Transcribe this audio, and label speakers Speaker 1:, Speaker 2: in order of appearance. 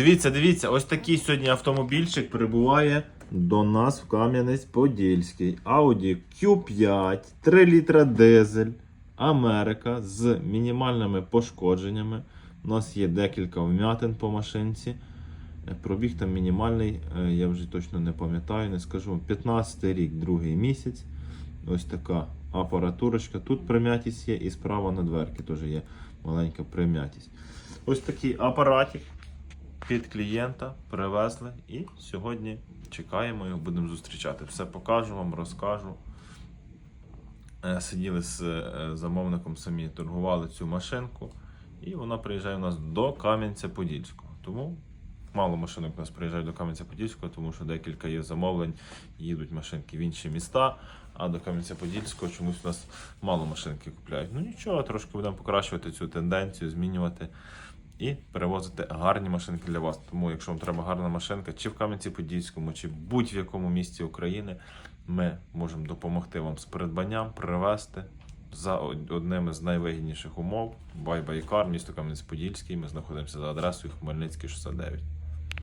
Speaker 1: Дивіться, дивіться, ось такий сьогодні автомобільчик прибуває до нас в Кам'янець-Подільський. Audi Q5, 3 літра дизель, Америка з мінімальними пошкодженнями. У нас є декілька вмятин по машинці. Е, Пробіг там мінімальний, е, я вже точно не пам'ятаю, не скажу. 15 рік, другий місяць. Ось така апаратурочка. Тут прим'ятість є, і справа на дверки теж є маленька прим'ятість. Ось такий апаратик під клієнта привезли і сьогодні чекаємо його, будемо зустрічати. Все покажу вам, розкажу. Е, Сиділи з е, замовником самі, торгували цю машинку, і вона приїжджає у нас до Кам'янця-Подільського. Тому мало машинок у нас приїжджають до Кам'янця-Подільського, тому що декілька є замовлень, їдуть машинки в інші міста. А до Кам'янця-Подільського чомусь у нас мало машинки купляють. Ну нічого, трошки будемо покращувати цю тенденцію, змінювати і перевозити гарні машинки для вас. Тому, якщо вам треба гарна машинка, чи в Кам'янці-Подільському, чи в будь-якому місці України, ми можемо допомогти вам з придбанням, привезти за од- одними з найвигідніших умов. Байбайкар, місто Кам'янець-Подільський. Ми знаходимося за адресою Хмельницький 69.